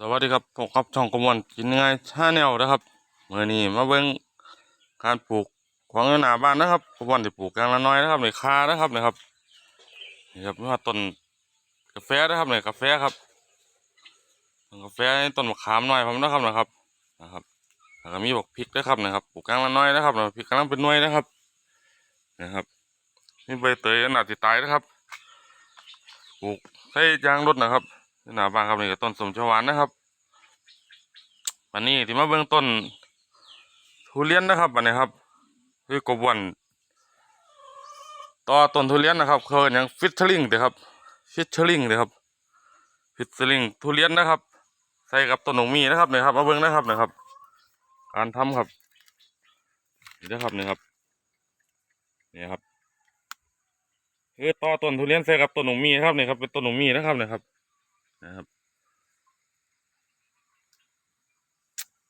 สวัสดีครับผมครับช่องกมลกินง่ายชาแนลนะครับเมื่อนี้มาเบิ่งการปลูกของหน้าบ้านนะครับกมลที่ปลูกอย่างละน้อยนะครับในคานะครับนะครับนี่ครับนี่ว่าต้นกาแฟนะครับในกาแฟครับต้นกาแฟต้นมะขามน้อยผมนะครับนะครับนะครับแล้วก็มีบอกพริกนะครับนะครับปลูกอย่างละน้อยนะครับนะพริกกำลังเป็นน่วยนะครับนะครับนี่ใบเตยอันหนาติตายนะครับปลูกใช้ยางรถนะครับ หน้าบ้านครับนี่ก็ต้นสมชวานนะครับวันนี้ที่มาเบื้องต้นทุเรียนนะครับอันนี้ครับคือกบวันต่อต้นทุเรียนนะครับเขาเรียกอย่างฟิชเชอริงเด้อครับฟิชเชอริงเด้อครับฟิชเชอริงทุเรียนนะครับ ใส่กับต้นหนงมีนะครับนี่ครับมาเบื้องนะครับนะครับ การทำครับนี่นะครับนี่ครับนี่ครับคือต่อต้นทุเรียนใส่กับต้นหนงมีนะครับนี่ครับเป็นต้นหนงมีนะครับนี่ครับ นะครับ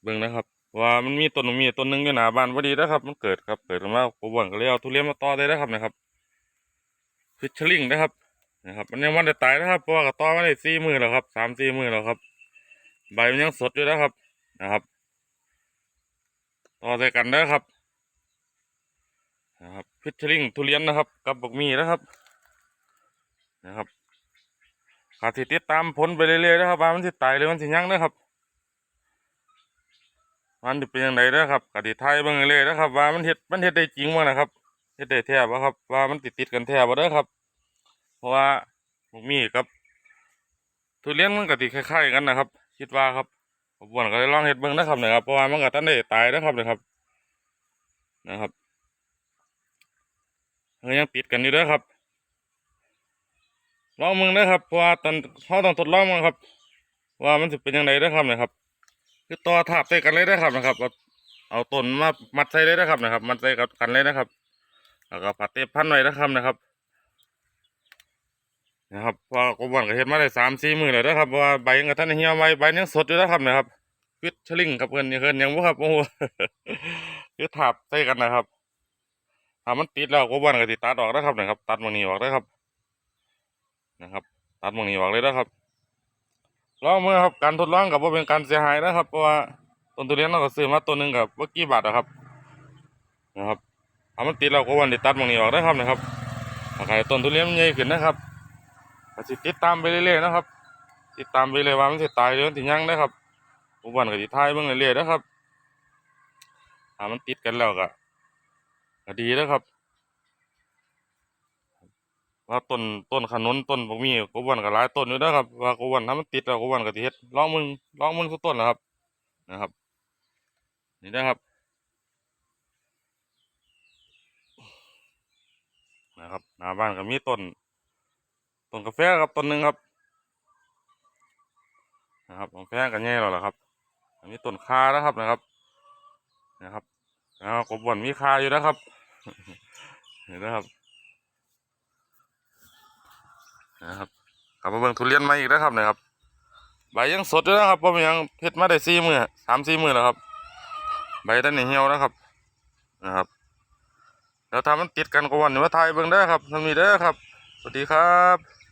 เบิ่งนะครับ ว่ามันมีต้นมีต้นหนึงอยู่หน้าบ้านพอดีนะครับ มันเกิดครับเกิดมาผมบ่นก็เลยเอาทุเรียนมาต่อได้นะครับนะครับฟิชชลิงนะครับนะครับ มันยังมันได้ตายนะครับเพราะว่าก็ต่อมาได้สี่มือแล้วครับสามสี่มือแล้วครับ ใบมันยังสดอยู่นะครับนะครับ ต่อใส่กันนะครับนะครับฟิชชลิงทุเรียนนะครับ กับบักมีนะครับนะครับ ขาสิติดตามผลไปเรื่อยๆนะครับว่ามันสิตายหรือมันสิยังนะครับมันจะเป็นยังไงนะครับกติไทยเบิ่งเรื่อยๆนะครับ ว่ามันเฮ็ดมันเฮ็ดได้จริงบ่นะครับเฮ็ดได้แท้บ่ครับ ว่ามันติดติดกันแทบ่เด้อครับ เพราะว่าพวกมีกับทุเรียนมันก็สิคล้ายๆกันนะครับ คิดว่าครับผมบ่นก็เลยลองเฮ็ดเบิ่งนะครับนะครับเพราะว่ามันก็ทันได้ตายนะครับนะครับ นะครับยังติดกันอยู่เด้อครับ ลองมึงนะครับเพราะว่าตอนเขาต้องทดลองมึงครับ ว่ามันจะเป็นยังไงนะครับนะครับ คือต่อทับใส่กันเลยนะครับนะครับ เอาเอาต้นมามัดใส่เลยนะครับนะครับ มัดใส่กับกันเลยนะครับแล้วก็ปัดเทปพันไว้นะครับนะครับนะครับเพอกบวนก็เห็นมาได้สามสี่หมือแล้วนะครับว่าใบยังกับท่านเหี่ยวใบใบยังสดอยู่นะครับนะครับฟิตชลิงครับเพื่อนยังเพื่อนยังบ่ครับโอ้โหคือทับใส่กันนะครับถ้ามันติดแล้วกบวนก็ติดตัดออกนะครับนะครับ ตัดมันนี้ออกนะครับ นะครับ ตัดมองนี้ออกเลยนะครับลองมือครับการทดลองกับว่าเป็นการเสียหายนะครับ เพราะว่าต้นทุเรียนเราก็ซื้อมาตัวหนึ่งกับว่ากี่บาทนะครับ นะครับถ้ามันติดเราก็วันติดตัดมองนี้ออกนะครับนะครับถ้าใครต้นทุเรียนมันใหญ่ขึ้นนะครับก็สิติดตามไปเรื่อยๆนะครับ ติดตามไปเลยว่ามันจะตายหรือมันจะยั่งนะครับอุบันก็สิทายเบิ่งเรื่อยๆนะครับถ้ามันติดกันแล้วก็ก็ดีนะครับ ว่าต้นต้นขนุนต้นบกมีกบวันก็หลายต้นอยู่นะครับว่ากบวันถ้ามันติดแล้วกบวันก็สิเฮ็ดลองมึงลองมึงทุกต้นนะครับ นะครับ นี่นะครับ นะครับหน้าบ้านก็มีต้นต้นกาแฟครับต้นหนึ่งครับ นะครับกาแฟก็แย่แล้วล่ะครับ อันนี้ต้นคานะครับนะครับ นะครับแล้วกบวันมีคาอยู่นะครับนี่นะครับ นะครับครับมาเบิ่งทุเรียนมาอีกแล้วครับนะครับใบยังสดอยู่นะครับผมยังเพชรมาได้สี่มือสามสี่มือแล้วครับ ใบต้นนี้เหี่ยวนะครับนะครับ แล้วถ้ามันติดกันก็วันนี้มาถ่ายเบิ่งได้ครับมันมีได้ครับ สวัสดีครับ